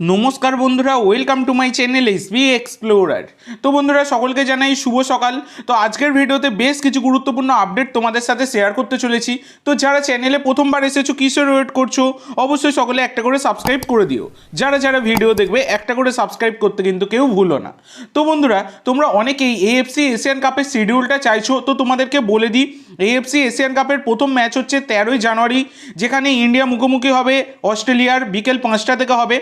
নমস্কার বন্ধুরা welcome to my channel S B explorer তো বন্ধুরা, সকলকে জানাই শুভ সকাল। তো আজকের ভিডিওতে বেশ কিছু গুরুত্বপূর্ণ আপডেট তোমাদের সাথে শেয়ার করতে চলেছি। তো যারা চ্যানেলে প্রথমবার এসেছ, কিসের ওয়েট করছ, অবশ্যই সকলে একটা করে সাবস্ক্রাইব করে দিও। যারা যারা ভিডিও দেখবে, একটা করে সাবস্ক্রাইব করতে কিন্তু কেউ ভুলো না। তো বন্ধুরা, তোমরা অনেকেই এএফসি এশিয়ান কাপের শিডিউলটা চাইছো, তো তোমাদেরকে বলে দিই এএফসি এশিয়ান কাপের প্রথম ম্যাচ হচ্ছে তেরোই জানুয়ারি, যেখানে ইন্ডিয়া মুখোমুখি হবে, অস্ট্রেলিয়ার বিকেল পাঁচটা থেকে হবে।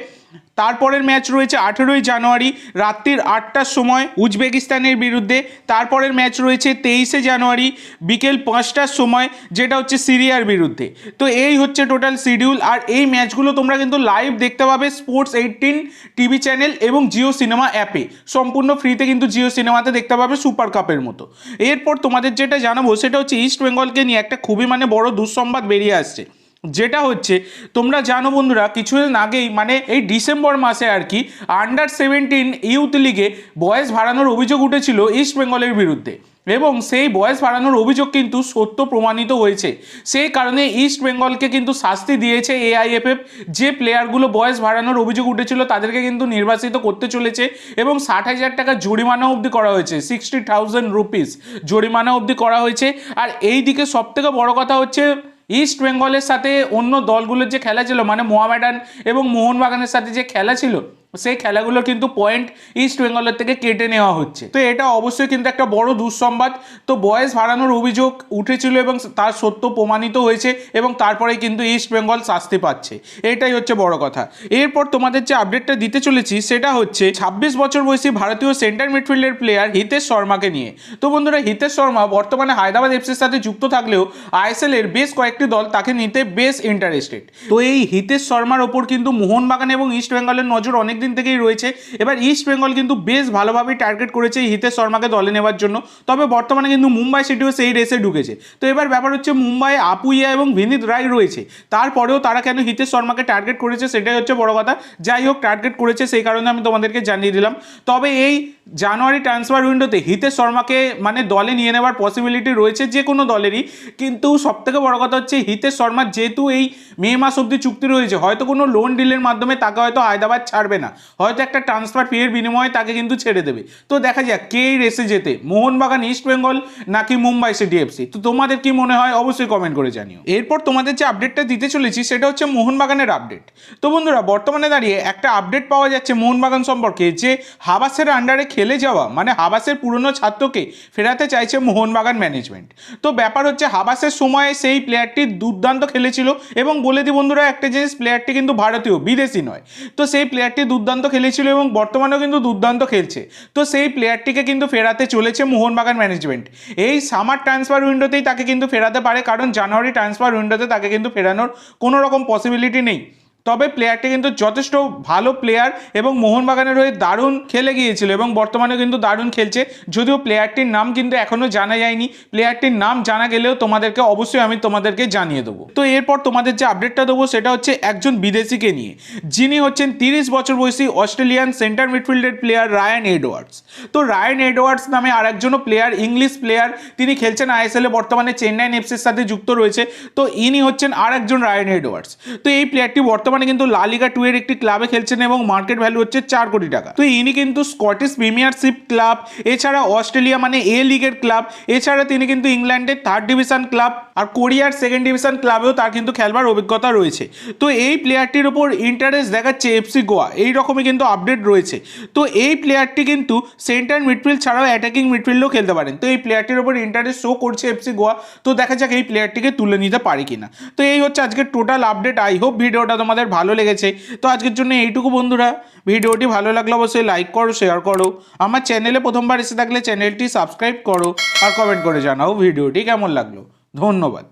তারপরের ম্যাচ রয়েছে আঠেরোই জানুয়ারি, রাত্রির আটটার সময় উজবেকিস্তানের বিরুদ্ধে। তারপরের ম্যাচ রয়েছে তেইশে জানুয়ারি, বিকেল পাঁচটার সময়, যেটা হচ্ছে সিরিয়ার বিরুদ্ধে। তো এই হচ্ছে টোটাল শিডিউল আর এই ম্যাচগুলো তোমরা কিন্তু লাইভ দেখতে পাবে স্পোর্টস এইটিন টিভি চ্যানেল এবং জিও সিনেমা অ্যাপে সম্পূর্ণ ফ্রিতে কিন্তু জিও সিনেমাতে দেখতে পাবে সুপার কাপের মতো। এরপর তোমাদের যেটা জানাব, সেটা হচ্ছে ইস্ট বেঙ্গলকে নিয়ে একটা খুবই মানে বড় দুঃসংবাদ বেরিয়ে আসছে। যেটা হচ্ছে, তোমরা জানো বন্ধুরা, কিছুদিন আগেই মানে এই ডিসেম্বর মাসে আর কি আন্ডার সেভেন্টিন ইউথ লিগে বয়স বাড়ানোর অভিযোগ উঠেছিল ইস্ট বেঙ্গলের বিরুদ্ধে। এবং সেই বয়স বাড়ানোর অভিযোগ কিন্তু সত্য প্রমাণিত হয়েছে। সেই কারণে ইস্ট বেঙ্গলকে কিন্তু শাস্তি দিয়েছে এআইএফএফ যে প্লেয়ারগুলো বয়স বাড়ানোর অভিযোগ উঠেছিল, তাদেরকে কিন্তু নির্বাচিত করতে চলেছে এবং ষাট হাজার টাকা জরিমানা অবধি করা হয়েছে সিক্সটি থাউজেন্ড রুপিস জরিমানা অবধি করা হয়েছে। আর এই দিকে সবথেকে বড় কথা হচ্ছে ইস্ট বেঙ্গলের সাথে অন্য দলগুলোর যে খেলা ছিল মানে মোহামেডান এবং মোহনবাগানের সাথে যে খেলা ছিল সেই খেলাগুলো কিন্তু পয়েন্ট ইস্ট বেঙ্গলের থেকে কেটে নেওয়া হচ্ছে। তো এটা অবশ্যই কিন্তু একটা বড় দুঃসংবাদ। তো বয়স হারানোর অভিযোগ উঠেছিল এবং তার সত্য প্রমাণিত হয়েছে এবং তারপরে কিন্তু ইস্ট বেঙ্গল শাস্তি পাচ্ছে। এটাই হচ্ছে বড় কথা। এরপর তোমাদের যে আপডেটটা দিতে চলেছি, সেটা হচ্ছে ছাব্বিশ বছর বয়সী ভারতীয় সেন্টার মিডফিল্ডের প্লেয়ার হিতেশ শর্মাকে নিয়ে। তো বন্ধুরা, হিতেশ শর্মা বর্তমানে হায়দ্রাবাদ এফসির সাথে যুক্ত থাকলেও আইএসএল এর বেশ কয়েকটি দল তাকে নিতে বেশ ইন্টারেস্টেড তো এই হিতেশ শর্মার ওপর কিন্তু মোহনবাগান এবং ইস্ট বেঙ্গলের নজর অনেক দিন থেকেই রয়েছে। এবার ইস্ট বেঙ্গল কিন্তু বেশ ভালোভাবেই টার্গেট করেছে হিতেশ শর্মাকে দলে নেওয়ার জন্য। তবে বর্তমানে কিন্তু মুম্বাই সিটিও সেই রেসে ঢুকেছে। তো এবার ব্যাপার হচ্ছে মুম্বাই, আপুইয়া এবং ভিনিত রায় রয়েছে। তারপরেও তারা কেন হিতেশ শর্মাকে টার্গেট করেছে সেটাই হচ্ছে বড় কথা। যাই হোক টার্গেট করেছে সেই কারণে আমি তোমাদেরকে জানিয়ে দিলাম। তবে এই জানুয়ারি ট্রান্সফার উইন্ডোতে হিতেশ শর্মাকে মানে দলে নিয়ে নেওয়ার পসিবিলিটি রয়েছে যে কোনো দলেরই। কিন্তু সবথেকে বড় কথা হচ্ছে, হিতেশ শর্মার যেহেতু এই মে মাস অবধি চুক্তি রয়েছে, হয়তো কোনো লোন ডিলের মাধ্যমে তাকে হয়তো হায়দ্রাবাদ ছাড়বে না। হয়তো একটা ট্রান্সফার ফিয়ের বিনিময়ে তাকে কিন্তু ছেড়ে দেবে। তো দেখা যাক কে রেসে যেতে মোহনবাগান ইস্ট বেঙ্গল নাকি মুম্বাই সিটি এফসি তো তোমাদের কি মনে হয়? অবশ্যই কমেন্ট করে জানিও। এরপর তোমাদের যে আপডেটটা দিতে চলেছি, সেটা হচ্ছে মোহনবাগানের আপডেট তো বন্ধুরা, বর্তমানে দাঁড়িয়ে একটা আপডেট পাওয়া যাচ্ছে মোহনবাগান সম্পর্কে, যে হাবাসের আন্ডারে খেলে যাওয়া মানে হাবাসের পুরনো ছাত্রকে ফেরাতে চাইছে মোহনবাগান ম্যানেজমেন্ট তো ব্যাপার হচ্ছে হাবাসের সময় সেই প্লেয়ারটি দুর্দান্ত খেলেছিল এবং বলে দিই বন্ধুরা একটা জিনিস প্লেয়ারটি কিন্তু ভারতীয়, বিদেশি নয়। তো সেই প্লেয়ারটি দুর্দান্ত খেলেছিল এবং বর্তমানেও কিন্তু দুর্দান্ত খেলছে। তো সেই প্লেয়ারটিকে কিন্তু ফেরাতে চলেছে মোহনবাগান ম্যানেজমেন্ট এই সামার ট্রান্সফার উইন্ডোতেই তাকে কিন্তু ফেরাতে পারে, কারণ জানুয়ারি ট্রান্সফার উইন্ডোতে তাকে কিন্তু ফেরানোর কোনো রকম পসিবিলিটি নেই। তবে প্লেয়ারটি কিন্তু যথেষ্ট ভালো প্লেয়ার এবং মোহনবাগানের হয়ে দারুণ খেলে গিয়েছিল এবং বর্তমানে কিন্তু দারুণ খেলছে। যদিও প্লেয়ারটির নাম কিন্তু এখনও জানা যায়নি। প্লেয়ারটির নাম জানা গেলেও তোমাদেরকে অবশ্যই আমি তোমাদেরকে জানিয়ে দেবো। তো এরপর তোমাদের যে আপডেটটা দেবো সেটা হচ্ছে একজন বিদেশিকে নিয়ে। যিনি হচ্ছেন তিরিশ বছর বয়সী অস্ট্রেলিয়ান সেন্টার মিডফিল্ডের প্লেয়ার রায়ান এডওয়ার্ডস তো রায়ান এডওয়ার্ডস নামে আরেকজনও প্লেয়ার ইংলিশ প্লেয়ার তিনি খেলছেন আইএসএলে বর্তমানে চেন্নাই এফসির সাথে যুক্ত রয়েছে। তো ইনি হচ্ছেন আর একজন রায়ান এডওয়ার্ডস তো এই প্লেয়ারটি বর্তমানে কিন্তু লালিগা টু এর একটি ক্লাবে খেলছেন এবং মার্কেট ভ্যালু হচ্ছে চার কোটি টাকা। তো ইনি কিন্তু স্কটিশ প্রিমিয়ারশিপ ক্লাব এছাড়া অস্ট্রেলিয়া মানে এ লিগের ক্লাব এছাড়া তিনি কিন্তু ইংল্যান্ডের থার্ড ডিভিশন ক্লাব আর কোরিয়ার সেকেন্ড ডিভিশন ক্লাবেও তার কিন্তু খেলবার অভিজ্ঞতা রয়েছে। তো এই প্লেয়ারটির ওপর ইন্টারেস্ট দেখাচ্ছে এফসি গোয়া এই রকমই কিন্তু আপডেট রয়েছে। তো এই প্লেয়ারটি কিন্তু সেন্টার মিডফিল্ড ছাড়াও অ্যাটাকিং মিডফিল্ডও খেলতে পারেন। তো এই প্লেয়ারটির ওপর ইন্টারেস্ট শো করছে এফসি গোয়া তো দেখা যাক এই প্লেয়ারটিকে তুলে নিতে পারি কিনা। তো এই হচ্ছে আজকে টোটাল আপডেট আই হোপ ভিডিওটা তোমাদের ভালো লেগেছে, তো আজকের জন্য এইটুকু বন্ধুরা। ভিডিওটি ভালো লাগলে অবশ্যই লাইক করো শেয়ার করো। আমার চ্যানেলে প্রথমবার এসে থাকলে চ্যানেলটি সাবস্ক্রাইব করো আর কমেন্ট করে জানাও ভিডিওটি কেমন লাগল। ধন্যবাদ।